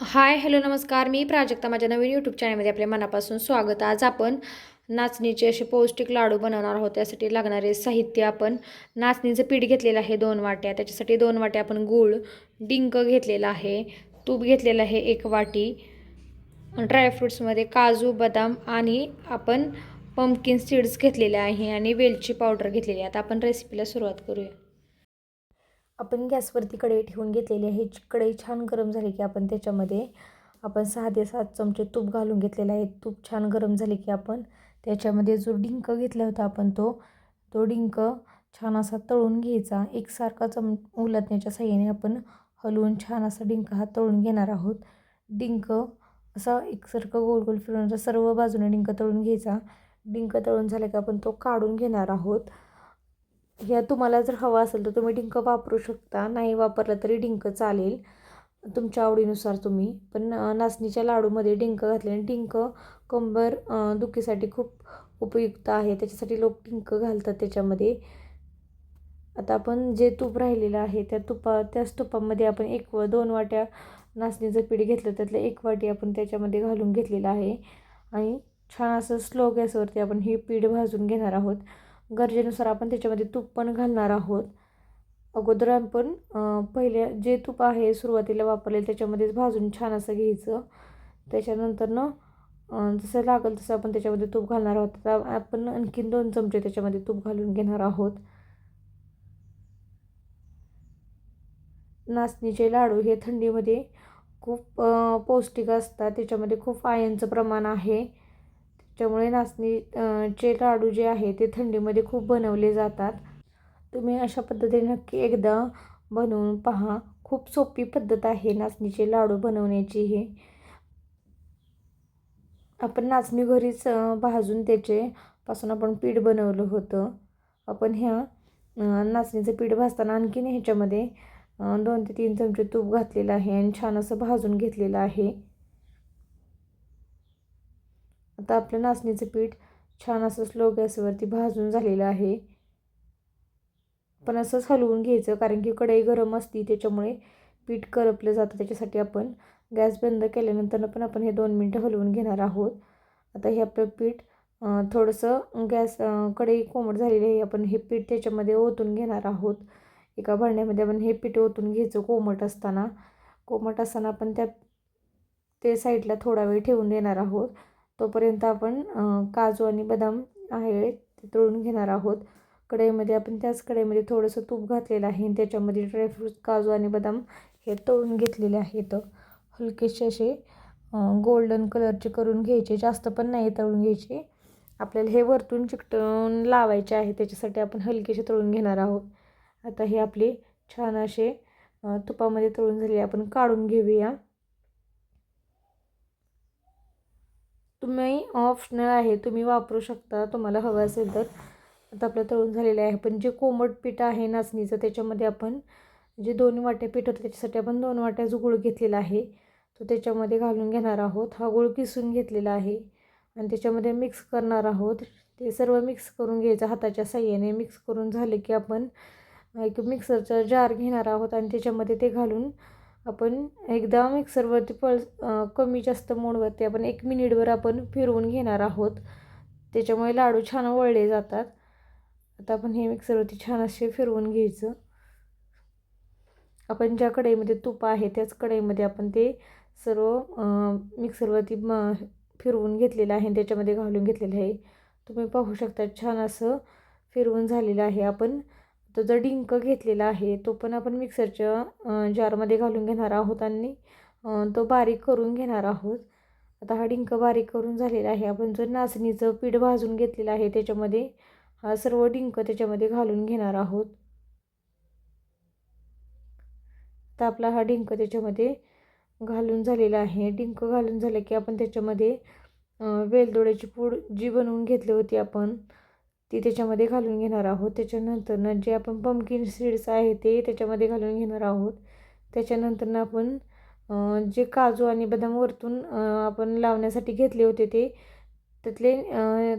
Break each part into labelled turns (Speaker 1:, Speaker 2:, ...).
Speaker 1: Hi hello नमस्कार. मी प्राजक्ता. माझ्या नवीन YouTube चॅनलमध्ये आपल्या मनापासून स्वागत. आज आपण नाचणीचे असे पौष्टिक लाडू बनवणार आहोत. त्यासाठी लागणारे साहित्य आपण नाचणीचं पीठ घेतलेलं आहे दोन वाट्या. त्याच्यासाठी दोन वाट्या आपण गूळ डिंक घेतलेला आहे तूप घेतलेलं आहे एक वाटी. ड्रायफ्रूट्समध्ये काजू बदाम आणि आपण पंपकिन सीड्स घेतलेले आहे आणि वेलची पावडर घेतलेली आहे. आता आपण रेसिपीला सुरुवात करूया. आपण गॅसवरती कढई ठेवून घेतलेली आहे. कढई छान गरम झाली की आपण त्याच्यामध्ये आपण सहा ते सात चमचे तूप घालून घेतलेलं आहे. तूप छान गरम झाले की आपण त्याच्यामध्ये जो डिंक घेतला होता आपण तो तो डिंक छान असा तळून घ्यायचा. एकसारखा चम उलटण्याच्या साह्याने आपण हलवून छान असा डिंक हा तळून घेणार आहोत. डिंक असा एकसारखं गोल गोल फिरवून सर्व बाजूने डिंक तळून घ्यायचा. डिंक तळून झाला की आपण तो काढून घेणार आहोत. ह्या तुम्हाला जर हवं असेल तर तुम्ही डिंक वापरू शकता. नाही वापरलं तरी डिंक चालेल. तुमच्या आवडीनुसार तुम्ही. पण नाचणीच्या लाडूमध्ये डिंक घातल्याने डिंक कंबर दुखीसाठी खूप उपयुक्त आहे. त्याच्यासाठी लोक डिंक घालतात त्याच्यामध्ये. आता आपण जे तूप राहिलेलं आहे त्या तुपा त्याच तुपामध्ये आपण एक व दोन वाट्या नाचणीचं पीठ घेतलं त्यातलं एक वाटी आपण त्याच्यामध्ये घालून घेतलेलं आहे. आणि छान असं स्लो गॅसवरती आपण हे पीठ भाजून घेणार आहोत. गरजेनुसार आपण त्याच्यामध्ये तूप पण घालणार आहोत. अगोदर आपण पहिले जे तूप आहे सुरुवातीला वापरले त्याच्यामध्येच भाजून छान असं घ्यायचं. त्याच्यानंतरनं जसं लागेल तसं आपण त्याच्यामध्ये तूप घालणार आहोत. तर आपण आणखीन दोन चमचे त्याच्यामध्ये तूप घालून घेणार आहोत. नाचणीचे लाडू हे थंडीमध्ये खूप पौष्टिक असतात. त्याच्यामध्ये खूप आयनचं प्रमाण आहे. त्यामुळे नाचणी चे लाडू जे आहे ते थंडीमध्ये खूप बनवले जातात. तुम्ही अशा पद्धतीने नक्की एकदा बनवून पहा. खूप सोपी पद्धत आहे नाचणीचे लाडू बनवण्याची हे. आपण नाचणी घरीच भाजून त्याचे पासून आपण पीठ बनवलं होतं. आपण ह्या नाचणीचं पीठ भाजताना आणखीन ह्याच्यामध्ये दोन ते तीन चमचे तूप घातलेलं आहे आणि छान असं भाजून घेतलेलं आहे. आता आपलं नाचणीचं पीठ छान असं स्लो गॅसवरती भाजून झालेलं आहे. पण असंच हलवून घ्यायचं कारण की कढई गरम असती त्याच्यामुळे पीठ करपलं जातं. त्याच्यासाठी आपण गॅस बंद केल्यानंतर पण आपण हे दोन मिनटं हलवून घेणार आहोत. आता हे आपलं पीठ थोडंसं गॅस कढई कोमट झालेली आहे. आपण हे पीठ त्याच्यामध्ये ओतून घेणार आहोत. एका भांड्यामध्ये आपण हे पीठ ओतून घ्यायचं कोमट असताना. कोमट असताना आपण त्या ते साईडला थोडा वेळ ठेवून देणार आहोत. तोपर्यंत आपण काजू आणि बदाम आहे ते तळून घेणार आहोत. कढईमध्ये आपण त्याच कढईमध्ये थोडंसं तूप घातलेलं आहे आणि त्याच्यामध्ये ड्रायफ्रूट काजू आणि बदाम हे तळून घेतलेले आहेत. हलकेसे असे गोल्डन कलरचे करून घ्यायचे. जास्त पण नाही तळून घ्यायचे. आपल्याला हे वरतून चिकटून लावायचे आहे त्याच्यासाठी आपण हलकेसे तळून घेणार आहोत. आता हे आपले छान असे तुपामध्ये तळून झाले आपण काढून घेऊया. तुम्ही ऑप्शनल आहे तुम्ही वापरू शकता तुम्हाला हवं असेल तर. आता आपलं तळून झालेलं आहे. पण जे कोमट पीठ आहे नाचणीचं त्याच्यामध्ये आपण जे दोन वाट्या पीठ होतं त्याच्यासाठी आपण दोन वाट्या जो गुळ घेतलेला आहे तो त्याच्यामध्ये घालून घेणार आहोत. हा गुळ किसून घेतलेला आहे आणि त्याच्यामध्ये मिक्स करणार आहोत. ते सर्व मिक्स करून घ्यायचं हाताच्या साह्याने. मिक्स करून झाले की आपण एक मिक्सरचा जार घेणार आहोत आणि त्याच्यामध्ये ते घालून आपण एकदा मिक्सरवरती पळ कमी जास्त मोडवरती आपण एक मिनिटभर आपण फिरवून घेणार आहोत. त्याच्यामुळे लाडू छान वळले जातात. आता आपण हे मिक्सरवरती छान असे फिरवून घ्यायचं. आपण ज्या कढईमध्ये तूप आहे त्याच कढईमध्ये आपण ते सर्व मिक्सरवरती म फिरवून घेतलेलं आहे त्याच्यामध्ये घालून घेतलेलं आहे. तुम्ही पाहू शकता छान असं फिरवून झालेलं आहे. आपण तो जो डिंक घेतलेला आहे तो पण आपण मिक्सरच्या जारमध्ये घालून घेणार आहोत आणि तो बारीक करून घेणार आहोत. आता हा डिंक बारीक करून झालेला आहे. आपण जो नाचणीचं पीठ भाजून घेतलेलं आहे त्याच्यामध्ये हा सर्व डिंक त्याच्यामध्ये घालून घेणार आहोत. तर आपला हा डिंक त्याच्यामध्ये घालून झालेला आहे. डिंक घालून झालं की आपण त्याच्यामध्ये वेलदोड्याची पूड जी बनवून घेतली होती आपण ती त्याच्यामध्ये घालून घेणार आहोत. त्याच्यानंतरनं जे आपण पंपकिन सीड्स आहे ते त्याच्यामध्ये घालून घेणार आहोत. त्याच्यानंतरनं आपण जे काजू आणि बदाम वरतून आपण लावण्यासाठी घेतले होते ते त्यातले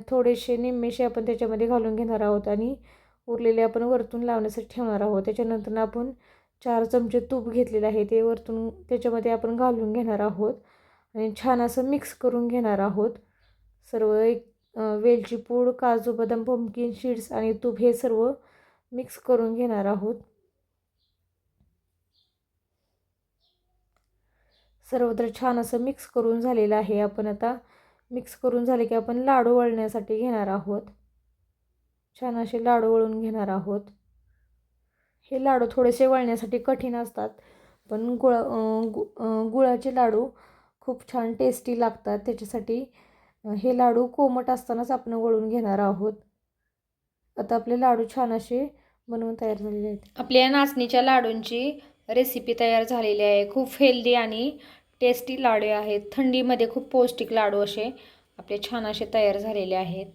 Speaker 1: थोडेसे निम्मेसे आपण त्याच्यामध्ये घालून घेणार आहोत आणि उरलेले आपण वरतून लावण्यासाठी ठेवणार आहोत. त्याच्यानंतर आपण चार चमचे तूप घेतलेले आहे ते वरतून त्याच्यामध्ये आपण घालून घेणार आहोत आणि छान असं मिक्स करून घेणार आहोत. सर्व एक वेलची पूड काजू बदाम पम्पकिन सीड्स आणि तूप हे सर्व मिक्स करून घेणार आहोत. सर्वत्र छान असं मिक्स करून झालेलं आहे. आपण आता मिक्स करून झाले की आपण लाडू वळण्यासाठी घेणार आहोत. छान असे लाडू वळून घेणार आहोत. हे लाडू थोडेसे वळण्यासाठी कठीण असतात पण गुळ गु गुळाचे लाडू खूप छान टेस्टी लागतात. त्याच्यासाठी हे लाडू कोमट असतानाच आपण वळून घेणार आहोत. आता आपले लाडू छान असे बनवून तयार झालेले आहेत. आपल्या नाचणीच्या लाडूंची रेसिपी तयार झालेली आहे. खूप हेल्दी आणि टेस्टी लाडू आहेत. थंडीमध्ये खूप पौष्टिक लाडू असे आपले छान असे तयार झालेले आहेत.